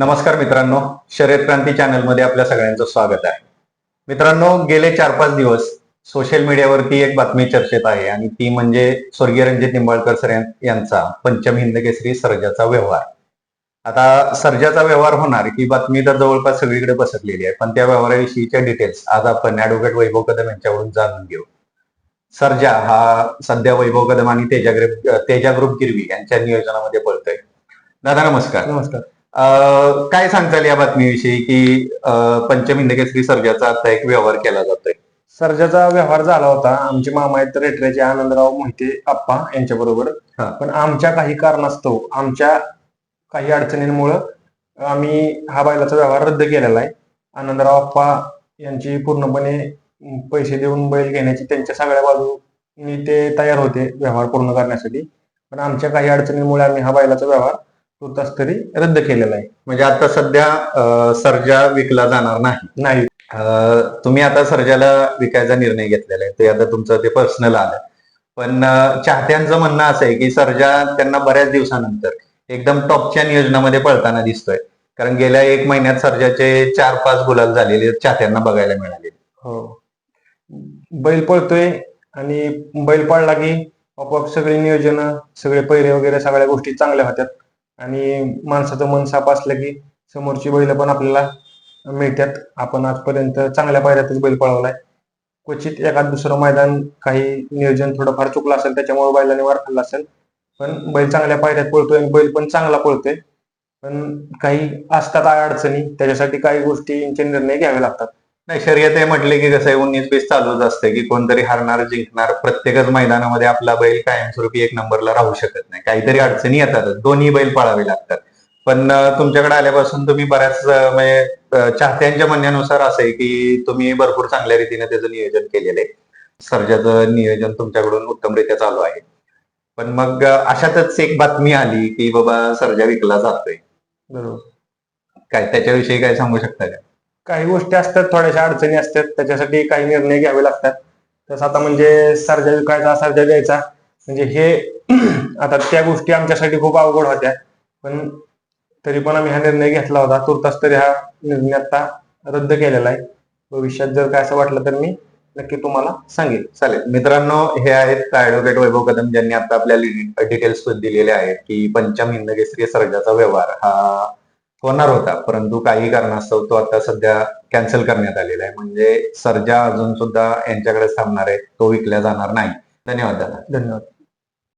नमस्कार मित्रांनो शर्यत क्रांती चॅनलमध्ये आपल्या सगळ्यांचं स्वागत आहे. मित्रांनो गेले चार पाच दिवस सोशल मीडियावरती एक बातमी चर्चेत आहे आणि ती म्हणजे स्वर्गीय रणजित निंबाळकर सर यांचा पंचम हिंद केसरी सर्जाचा व्यवहार. आता सर्जाचा व्यवहार होणार ही बातमी तर जवळपास सगळीकडे पसरलेली आहे पण त्या व्यवहाराविषयीच्या डिटेल्स आज आपण ऍडव्होकेट वैभव कदम यांच्याकडून जाणून घेऊ. सर्जा हा सध्या वैभव कदम आणि तेजा ग्रुप तेजा ग्रुप गिरवी यांच्या नियोजनामध्ये पळतोय. दादा नमस्कार. नमस्कार. काय सांगताल या बातमीविषयी की पंचम हिंदकेसरी सर्जाचा आता एक व्यवहार केला जातोय? सर्जाचा व्यवहार झाला होता. आमचे मामा आहेत रेटऱ्याचे आनंदराव मोहिते आप्पा यांच्या बरोबर. पण आमच्या काही कारणास्तव आमच्या काही अडचणींमुळं आम्ही हा बैलाचा व्यवहार रद्द केलेला आहे. आनंदराव आप्पा यांची पूर्णपणे पैसे देऊन बैल घेण्याची त्यांच्या सगळ्या बाजूनी ते तयार होते व्यवहार पूर्ण करण्यासाठी. पण आमच्या काही अडचणींमुळे आम्ही हा बैलाचा व्यवहार तुर्तास तरी रद्द केलेला आहे. म्हणजे आता सध्या सर्जा विकला जाणार नाही. नाही. तुम्ही आता सर्जाला विकायचा निर्णय घेतलेला आहे. ते आता तुमचं ते पर्सनल आलं. पण चाहत्यांचं म्हणणं असं आहे की सर्जा त्यांना बऱ्याच दिवसानंतर एकदम टॉपच्या नियोजनामध्ये पळताना दिसतोय. कारण गेल्या एक महिन्यात सर्जाचे चार पाच गुलाल झालेले चाहत्यांना बघायला मिळाले हो. बैल पळतोय आणि बैल पळला की आपोआप सगळे नियोजन सगळे पैरे वगैरे सगळ्या गोष्टी चांगल्या होत्यात. आणि माणसाचं मन साफ असलं की समोरची बैल पण आपल्याला मिळतात. आपण आजपर्यंत चांगल्या पायऱ्यातच बैल पळवलाय. क्वचित एखाद दुसरं मैदान काही नियोजन थोडंफार चुकलं असेल त्याच्यामुळे बैलाने वार खाल्ला असेल. पण बैल चांगल्या पायऱ्यात पळतोय आणि बैल पण चांगला पळतोय. पण काही असतात अडचणी त्याच्यासाठी काही गोष्टींचे निर्णय घ्यावे लागतात. नाही शर्यत हे म्हटले की कसं आहे उन्नीस बीस चालूच असते की कोणतरी हारणार जिंकणार. प्रत्येकच मैदानामध्ये आपला बैल कायमस्वरूपी एक नंबरला राहू शकत नाही. काहीतरी अडचणी येतात. दोन्ही बैल पळावे लागतात. पण तुमच्याकडे आल्यापासून तुम्ही बऱ्याच म्हणजे चाहत्यांच्या म्हणण्यानुसार असं आहे की तुम्ही भरपूर चांगल्या रीतीने त्याचं नियोजन केलेलं आहे. सर्जाचं नियोजन तुमच्याकडून उत्तमरित्या चालू आहे. पण मग अशातच एक बातमी आली की बाबा सर्जा विकला जातोय. बरोबर. काय त्याच्याविषयी काय सांगू शकता का? काही गोष्टी असतात थोड्याशा अडचणी असतात त्याच्यासाठी काही निर्णय घ्यावे लागतात. तसं आता म्हणजे सर्जा विकायचा सर्जा द्यायचा. म्हणजे हे आता त्या गोष्टी आमच्यासाठी खूप अवघड होत्या. पण तरी पण आम्ही हा निर्णय घेतला होता. तुर्तास तरी हा निर्णय आता रद्द केलेला आहे. भविष्यात जर काय असं वाटलं तर मी नक्की तुम्हाला सांगेल चालेल. मित्रांनो हे आहेत ऍडव्होकेट वैभव कदम ज्यांनी आता आपल्याला डिटेल्स दिलेले आहेत की पंचम हिंद केसरी सर्जाचा व्यवहार. हा होणार होता. परंतु काही कारणास्तव तो आता सध्या कॅन्सल करण्यात आलेला आहे. म्हणजे सर्जा अजून सुद्धा यांच्याकडे थांबणार आहे. तो विकल्या जाणार नाही. धन्यवाद दादा. धन्यवाद.